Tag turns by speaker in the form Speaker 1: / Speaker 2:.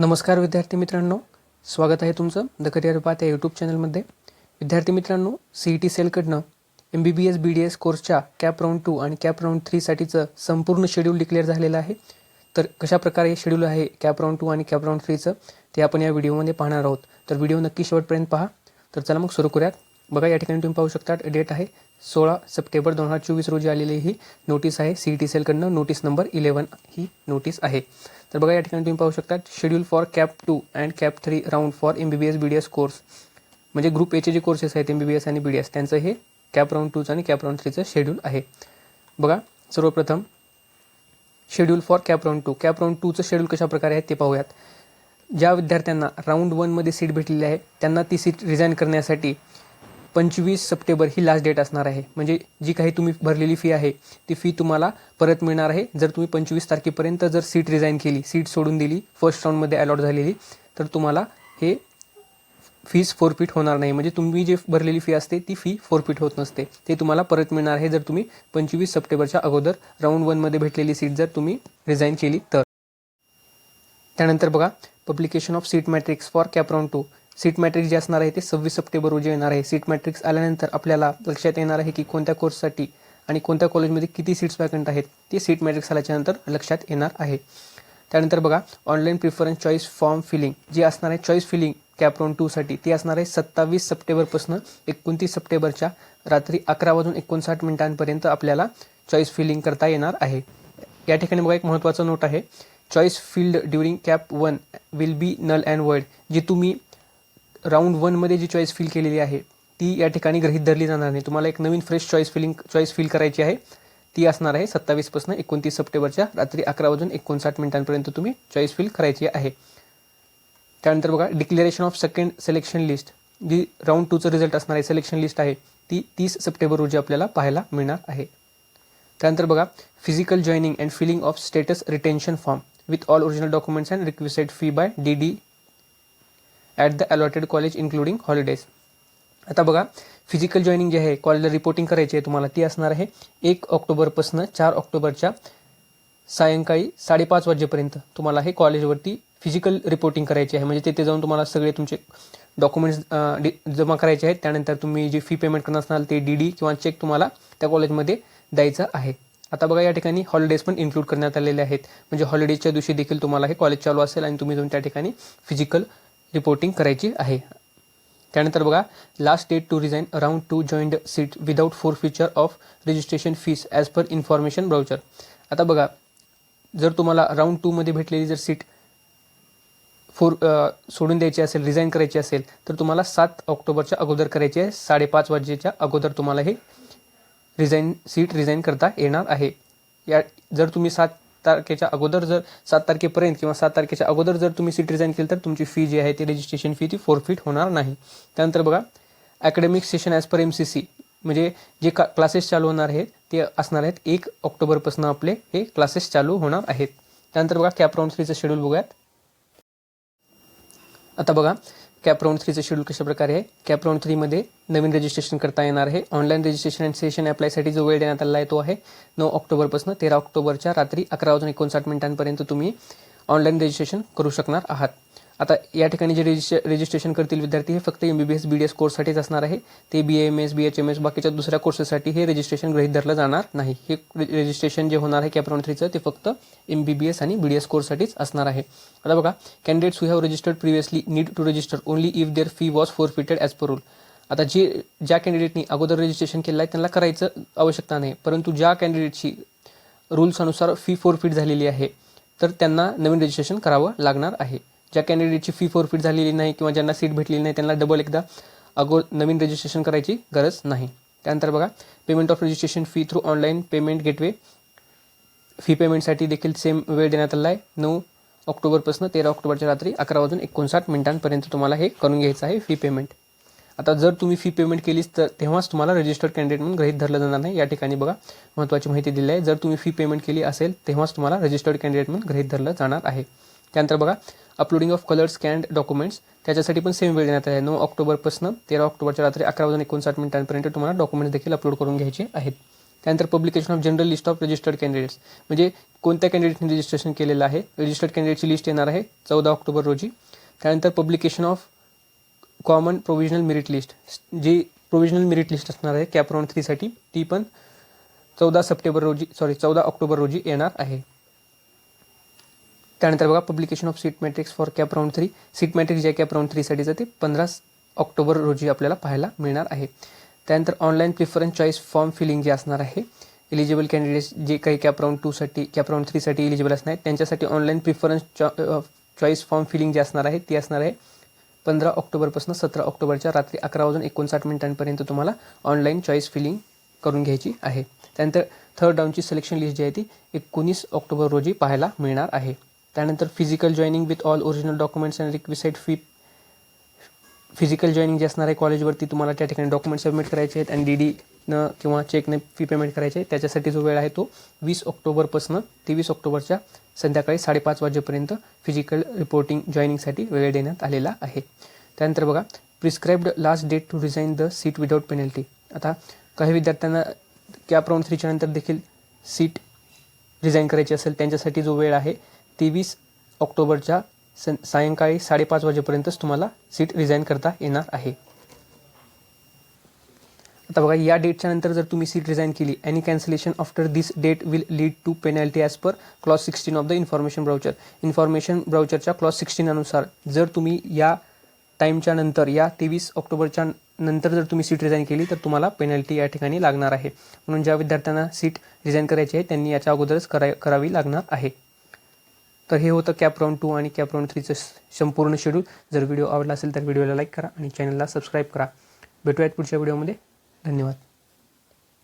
Speaker 1: नमस्कार विद्यार्थी मित्रांनो. स्वागत आहे तुमचं द करिअर पाथ या यूट्यूब चॅनलमध्ये विद्यार्थी मित्रांनो C E T सेलकडनं M B B S B D S कोर्सच्या कॅप राऊंड टू आणि कॅप राऊंड थ्रीसाठीचं संपूर्ण शेड्यूल डिक्लेअर झालेलं आहे. तर कशाप्रकारे शेड्यूल आहे कॅप राऊंड टू आणि कॅप राऊंड थ्रीचं ते आपण या व्हिडिओमध्ये पाहणार आहोत. तर व्हिडिओ नक्की शेवटपर्यंत पहा. तर चला मग सुरू करूयात. बघा या ठिकाणी तुम्ही पाहू शकता डेट आहे सोळा सप्टेंबर दोन हजार चोवीस रोजी आलेली ही नोटीस आहे. सी टी सेलकडनं नोटीस नंबर इलेवन ही नोटीस आहे. तर बघा या ठिकाणी तुम्ही पाहू शकता schedule for CAP two and CAP three round for M B B S B D S course म्हणजे ग्रुप एचे जे कोर्सेस आहेत एम बी बी एस आणि बी डी एस त्यांचं हे कॅप राऊंड टूचं आणि कॅप राऊंड थ्रीचं शेड्यूल आहे. बघा सर्वप्रथम schedule for CAP round two CAP round टूचं schedule कशा प्रकारे आहे ते पाहूयात. ज्या विद्यार्थ्यांना राऊंड वनमध्ये सीट भेटलेली आहे त्यांना ती सीट रिझाईन करण्यासाठी पंचवीस सप्टेंबर ही लास्ट डेट असणार आहे. म्हणजे जी काही तुम्ही भरलेली फी आहे ती फी तुम्हाला परत मिळणार आहे. जर तुम्ही पंचवीस तारखेपर्यंत जर सीट रिझाईन केली सीट सोडून दिली फर्स्ट राऊंडमध्ये अलॉट झालेली तर तुम्हाला हे फीस फोरफिट होणार नाही. म्हणजे तुम्ही जे भरलेली फी असते ती फी फोरफिट होत नसते. ते तुम्हाला परत मिळणार आहे जर तुम्ही पंचवीस सप्टेंबरच्या अगोदर राऊंड वनमध्ये भेटलेली सीट जर तुम्ही रिझाईन केली तर. त्यानंतर बघा publication of seat matrix for CAP round two seat matrix जे असणार आहे ते सव्वीस सप्टेंबर रोजी येणार आहे. सीट मॅट्रिक्स आल्यानंतर आपल्याला लक्षात येणार आहे की कोणत्या कोर्ससाठी आणि कोणत्या कॉलेजमध्ये किती सीट्स वॅकंट आहेत ते सीट मॅट्रिक्स आल्याच्यानंतर लक्षात येणार आहे. त्यानंतर बघा online preference choice form filling जे असणार आहे चॉईस फिलिंग कॅप टूसाठी ती असणार आहे सत्तावीस सप्टेंबरपासून एकोणतीस सप्टेंबरच्या रात्री अकरा वाजून एकोणसाठ मिनिटांपर्यंत आपल्याला चॉईस फिलिंग करता येणार आहे. या ठिकाणी बघा एक महत्त्वाचं नोट आहे. Choice filled during CAP one will be null and void जी तुम्ही राऊंड वनमध्ये जी चॉईस फील केलेली आहे ती या ठिकाणी गृहीत धरली जाणार नाही. तुम्हाला एक नवीन fresh choice filling choice fill करायची आहे. ती असणार आहे सत्तावीसपासून एकोणतीस सप्टेंबरच्या रात्री अकरा वाजून एकोणसाठ मिनिटांपर्यंत तुम्ही चॉईस फील करायची आहे. त्यानंतर बघा declaration of second selection list G round टूचं रिझल्ट असणार आहे सिलेक्शन लिस्ट आहे ती तीस सप्टेंबर रोजी आपल्याला पाहायला मिळणार आहे. त्यानंतर बघा physical joining and filling of status retention form with all original documents and requested fee by D D at the allotted college including holidays आता बघा फिजिकल जॉईनिंग जे आहे कॉलेजला रिपोर्टिंग करायची आहे तुम्हाला ती असणार आहे एक ऑक्टोबरपासून चार ऑक्टोबरच्या सायंकाळी साडेपाच वाजेपर्यंत तुम्हाला हे कॉलेजवरती फिजिकल रिपोर्टिंग करायची आहे. म्हणजे तिथे जाऊन तुम्हाला सगळे तुमचे डॉक्युमेंट्स जमा करायचे आहेत. त्यानंतर तुम्ही जे फी पेमेंट करणार असाल ते डी डी किंवा चेक तुम्हाला त्या कॉलेजमध्ये द्यायचं आहे. आता बघा या ठिकाणी हॉलिडेज पण इन्क्लूड करण्यात आलेले आहेत. म्हणजे हॉलिडेजच्या दिवशी देखील तुम्हाला हे कॉलेज चालू असेल आणि तुम्ही जाऊन त्या ठिकाणी फिजिकल रिपोर्टिंग करायची आहे. त्यानंतर बघा last date to resign around to joint seat without forfeiture of registration fees as per information brochure आता बघा जर तुम्हाला राऊंड टूमध्ये भेटलेली जर सीट फोर सोडून द्यायची असेल रिझाईन करायची असेल तर तुम्हाला सात ऑक्टोबरच्या अगोदर करायची आहे. साडेपाच वाजेच्या अगोदर तुम्हाला हे रिझाईन सीट रिझाईन करता येणार आहे. या जर तुम्ही सात तारखेच्या अगोदर जर सात तारखेपर्यंत किंवा सात तारखेच्या अगोदर जर तुम्ही सीट रिझाईन केली तर तुमची फी जी आहे ती रजिस्ट्रेशन फी ती फोरफिट होणार नाही. त्यानंतर बघा academic session as per M C C म्हणजे जे का क्लासेस चालू होणार आहेत ते असणार आहेत एक ऑक्टोबरपासून आपले हे क्लासेस चालू होणार आहेत. त्यानंतर बघा कॅप राऊंड थ्रीचं शेड्यूल बघूयात. आता बघा कॅप थ्रीचं शेड्यूल कशा प्रकारे आहे? कॅप थ्रीमध्ये नवीन रजिस्ट्रेशन करता येणार आहे. ऑनलाईन रजिस्ट्रेशन अँड सेशन अप्लायसाठी जो वेळ देण्यात आला आहे तो आहे नऊ ऑक्टोबरपासून तेरा ऑक्टोबरच्या रात्री अकरा वाजून एकोणसाठ मिनिटांपर्यंत तुम्ही ऑनलाईन रजिस्ट्रेशन करू शकणार आहात. आता या ठिकाणी जे रजिस्ट्रे रजिस्ट्रेशन करतील विद्यार्थी हे फक्त M B B S B D S कोर्ससाठीच असणार आहे. ते B M S B H M S बाकीच्या दुसऱ्या कोर्सेससाठी हे रजिस्ट्रेशन गृहित धरलं जाणार नाही. हे रजिस्ट्रेशन जे होणार आहे कॅप्रॉन थ्रीचं ते फक्त एम बी बी एस आणि बी डी एस कोर्ससाठीच असणार आहे. आता बघा candidates who have registered previously need to register only if their fee was forfeited as per rule आता जे ज्या कॅन्डिडेटनी अगोदर रजिस्ट्रेशन केलं आहे त्यांना करायचं आवश्यकता नाही. परंतु ज्या कॅन्डिडेटची रूल्सनुसार फी फोरफिट झालेली आहे तर त्यांना नवीन रजिस्ट्रेशन करावं लागणार आहे. ज्या कॅन्डिडेटची फी फोरफिट झालेली नाही किंवा ज्यांना सीट भेटलेली नाही त्यांना डबल एकदा अगो नवीन रजिस्ट्रेशन करायची गरज नाही. त्यानंतर बघा payment of registration fee through online payment gateway fee पेमेंटसाठी देखील सेम वेळ देण्यात आला आहे नऊ ऑक्टोबरपासून तेरा ऑक्टोबरच्या रात्री अकरा वाजून एकोणसाठ मिनिटांपर्यंत तुम्हाला हे करून घ्यायचं आहे फी पेमेंट आता जर तुम्ही फी पेमेंट केलीच तर तेव्हाच तुम्हाला रजिस्टर्ड कॅन्डिडेट म्हणून गृहित धरलं जाणार नाही. या ठिकाणी बघा महत्त्वाची माहिती दिली आहे. जर तुम्ही फी पेमेंट केली असेल तेव्हाच तुम्हाला रजिस्टर्ड कॅन्डिडेट म्हणून गृहित धरलं जाणार आहे. त्यानंतर बघा uploading of colour scanned documents त्याच्यासाठी पण सेम वेळ देण्यात आहे. नऊ ऑक्टोबरपासून तेरा ऑक्टोबरच्या रात्री अकरा वाजून एकोणसाठ मिनिटांपर्यंत तुम्हाला डॉक्युमेंट्स देखील अपलोड करून घ्यायचे आहेत. त्यानंतर publication of general list of registered candidates म्हणजे कोणत्या कॅन्डिडेटने रजिस्ट्रेशन केलेलं आहे? रजिस्टर्ड कॅन्डिडेटची लिस्ट येणार आहे चौदा ऑक्टोबर रोजी. त्यानंतर publication of common provisional merit list G provisional merit list असणार आहे कॅप राऊंड थ्रीसाठी ती पण चौदा सप्टेंबर रोजी सॉरी चौदा ऑक्टोबर रोजी येणार आहे. त्यानंतर बघा publication of seat matrix for CAP round three seat matrix जे कॅप राऊंड थ्रीसाठीचं ते पंधरा ऑक्टोबर रोजी आपल्याला पाहायला मिळणार आहे. त्यानंतर online preference choice form filling जे असणार आहे एलिजिबल कॅन्डिडेट्स जे काही कॅप राऊंड टूसाठी कॅप राऊंड थ्रीसाठी एलिजिबल असणार आहेत त्यांच्यासाठी online preference choice form filling जे असणार आहे ती असणार आहे पंधरा ऑक्टोबरपासून सतरा ऑक्टोबरच्या रात्री अकरा वाजून एकोणसाठ मिनिटांपर्यंत तुम्हाला ऑनलाईन चॉईस फिलिंग करून घ्यायची आहे. त्यानंतर थर्ड राऊंडची सिलेक्शन लिस्ट जी आहे ती एकोणीस ऑक्टोबर रोजी पाहायला मिळणार आहे. त्यानंतर physical joining with all original documents and requisite fee physical joining जे असणार आहे कॉलेजवरती तुम्हाला त्या ठिकाणी डॉक्युमेंट सबमिट करायचे आहेत आणि डी डीनं किंवा चेकने फी पेमेंट करायची आहे त्याच्यासाठी जो वेळ आहे तो वीस ऑक्टोबरपासून तेवीस ऑक्टोबरच्या संध्याकाळी साडेपाच वाजेपर्यंत फिजिकल रिपोर्टिंग जॉईनिंगसाठी वेळ देण्यात आलेला आहे. त्यानंतर बघा prescribed last date to resign the seat without penalty आता काही विद्यार्थ्यांना कॅप राऊंड थ्रीच्या नंतर देखील सीट रिझाईन करायची असेल त्यांच्यासाठी जो वेळ आहे तेवीस ऑक्टोबरच्या सं सायंकाळी साडेपाच वाजेपर्यंतच तुम्हाला सीट रिझाईन करता येणार आहे. आता बघा या डेटच्या नंतर जर तुम्ही सीट रिझाईन केली any cancellation after this date will lead to penalty as per clause sixteen of the information brochure information ब्राउचरच्या clause sixteen अनुसार जर तुम्ही या टाईमच्या नंतर या तेवीस ऑक्टोबरच्या नंतर जर तुम्ही सीट रिझाईन केली तर तुम्हाला पेनल्टी या ठिकाणी लागणार आहे. म्हणून ज्या विद्यार्थ्यांना सीट रिझाईन करायची आहे त्यांनी याच्या अगोदरच करा करावी लागणार आहे. तर हे होतं कॅप राऊंड टू आणि कॅप राऊंड थ्रीचं संपूर्ण शेड्यूल जर व्हिडिओ आवडला असेल तर व्हिडिओला लाईक करा आणि चॅनलला सबस्क्राईब करा. भेटूयात पुढच्या व्हिडिओमध्ये धन्यवाद.